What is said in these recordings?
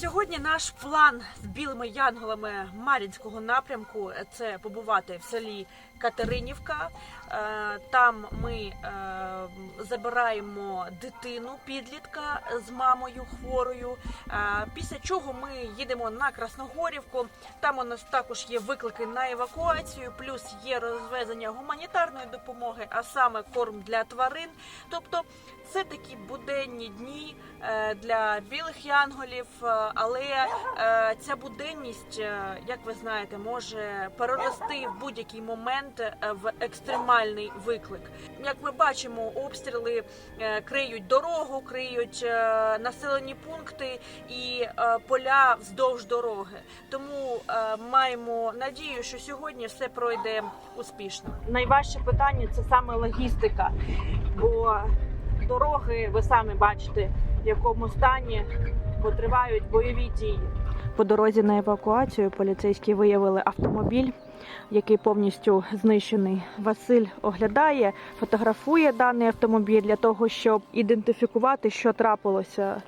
Сьогодні наш план з білими янголами Мар'їнського напрямку це побувати в селі Катеринівка. Е, Там ми е, забираємо дитину підлітка з мамою хворою. Е, Після чого ми їдемо на Красногорівку. Там у нас також є виклики на евакуацію, плюс є розвезення гуманітарної допомоги, а саме корм для тварин. Тобто це такі буденні дні для білих янголів, але е, ця буденність, е, як ви знаєте, може перерости в будь-який момент е, в екстремальний виклик. Як ми бачимо, обстріли криють дорогу, криють населені пункти і поля вздовж дороги. Тому маємо надію, що сьогодні все пройде успішно. Найважче питання це саме логістика, бо дороги, ви самі бачите, в якому стані потривають бойові дії. По дорозі на евакуацію поліцейські виявили автомобіль, який повністю знищений. Василь оглядає, фотографує даний автомобіль для того, щоб ідентифікувати, що трапилося.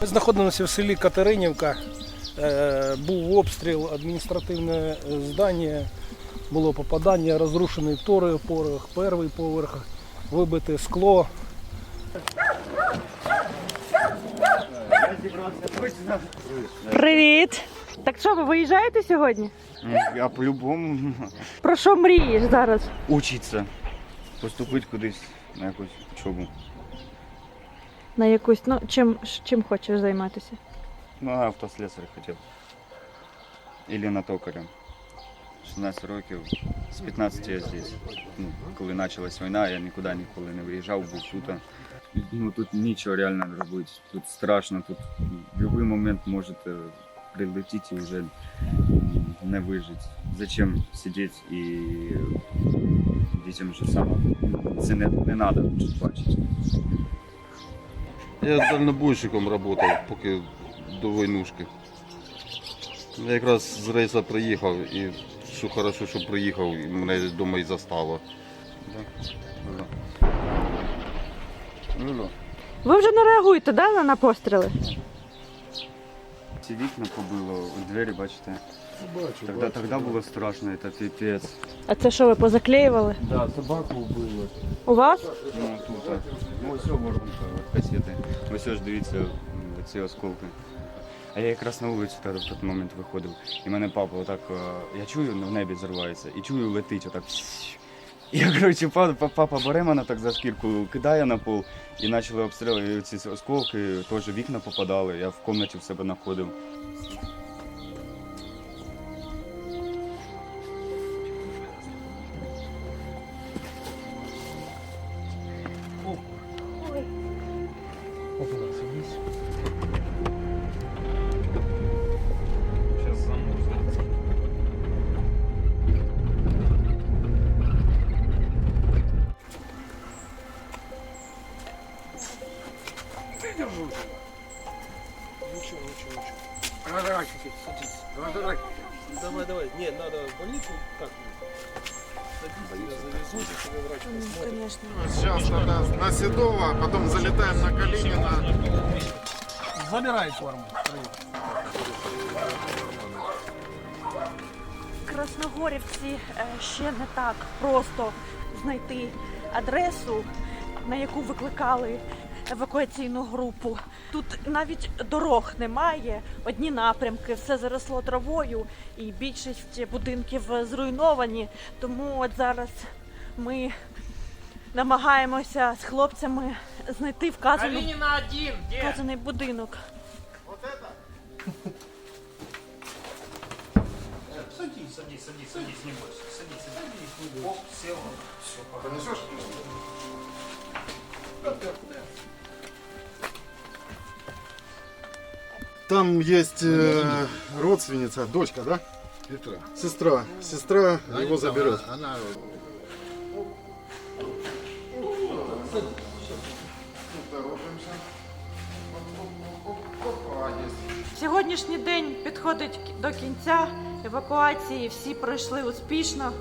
Ми знаходимося в селі Катеринівка. Е, Був обстріл, адміністративне е, здання, було попадання, розрушений вторий поверх, перший поверх, вибите скло. Привіт! Так що ви виїжджаєте сьогодні? Я по-любому Про що мрієш зараз? учиться, поступити кудись на якусь учобу. На якусь, ну чим чим хочеш займатися? Ну, автослесаря хотів. Ілі на токаря. 16 років, з 15 я здесь. Ну, коли почалась війна, я нікуди ніколи не виїжджав, був тут. Ну тут нічого реально робити. Тут страшно, тут в будь-який момент можете прилетіти і вже не вижити. Зачем сидіти і дітям же саме. Це не, не треба бачити. Я дальнобойщиком працював, поки до войнушки. Я якраз з рейсу приїхав і що хорошо, що приїхав, і мене вдома і застало. Ви вже не реагуєте да, на- постріли? Ці вікна побило, двері, бачите. Тогда, тогда було страшно, це піпець. А це що ви позаклеювали? Да, собаку вбили. У вас? Ну тут. Ну ось воронка, от касети. Ось ж дивіться, ці осколки. А я якраз на вулицю в той момент виходив. І мене папа отак, е, я чую, в небі зривається, і чую, летить отак. І я, коротше, папа, папа бере мене так за шкірку, кидає на пол і почали обстріли. Ці осколки, теж вікна попадали, я в кімнаті в себе знаходив. Давай, давай. Не, надо в больницу. Так. Садись, завезут, и тебе врач посмотрит. Сейчас надо на Седова, потом залетаем на Калинина. Забирай форму. В Красногорівці е, ще не так просто знайти адресу, на яку викликали евакуаційну групу. Тут навіть дорог немає, одні напрямки, все заросло травою, і більшість будинків зруйновані. Тому от зараз ми намагаємося з хлопцями знайти вказану, вказаний будинок. Садись, садись, садись, садись, не бойся. Садись, садись. Оп, сел. Все, Понесешь? Там есть э, родственница, дочка, да? Сестра. Сестра. Сестра его заберет. Она Сьогоднішній день підходить до кінця евакуації. Всі пройшли успішно.